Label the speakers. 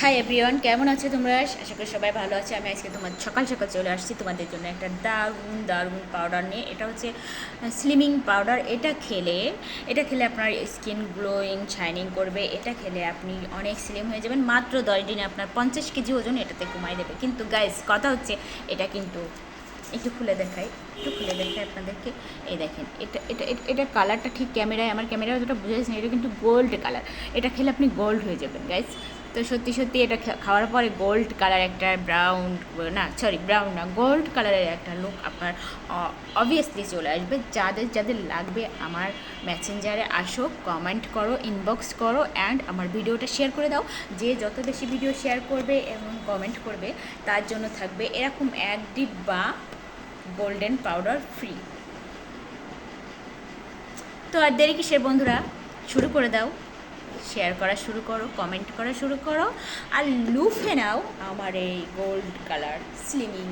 Speaker 1: Hi everyone কেমন আছো তোমরা? আশা করি সবাই ভালো আছে। আমি আজকে তোমার সকাল সকাল চলে আসছি তোমাদের জন্য একটা দারুণ দারুণ পাউডার নিয়ে। এটা হচ্ছে স্লিমিং পাউডার এটা খেলে এটা খেলে আপনার স্কিন গ্লোয়িং শাইনিং করবে। এটা খেলে আপনি অনেক স্লিম হয়ে যাবেন। মাত্র দশ দিনে আপনার পঞ্চাশ কেজি ওজন এটাতে কমাই দেবে। কিন্তু গাইজ কথা হচ্ছে, এটা কিন্তু একটু খুলে দেখাই। একটু খুলে দেখাই আপনাদেরকে। এই দেখেন, এটা এটা, এটা- কালারটা ঠিক ক্যামেরায়, আমার ক্যামেরায় অতটা বোঝা না। এটা কিন্তু গোল্ড কালার এটা খেলে আপনি গোল্ড হয়ে যাবেন গাইজ তো সত্যি সত্যি এটা খাওয়ার পরে গোল্ড কালার একটা ব্রাউন না সরি ব্রাউন না গোল্ড কালারের একটা লুক আপনার অবভিয়াসলি চলে আসবে। যাদের যাদের লাগবে আমার মেসেঞ্জারে আসো কমেন্ট করো ইনবক্স করো অ্যান্ড আমার ভিডিওটা শেয়ার করে দাও। যে যত বেশি ভিডিও শেয়ার করবে এবং কমেন্ট করবে, তার জন্য থাকবে এরকম এক ডিব্বা গোল্ডেন পাউডার ফ্রি তো আর দেরি কিসের বন্ধুরা? শুরু করে দাও। শেয়ার করা শুরু করো কমেন্ট করা শুরু করো। আর লুফে নাও আমার এই গোল্ড কালার স্লিমিং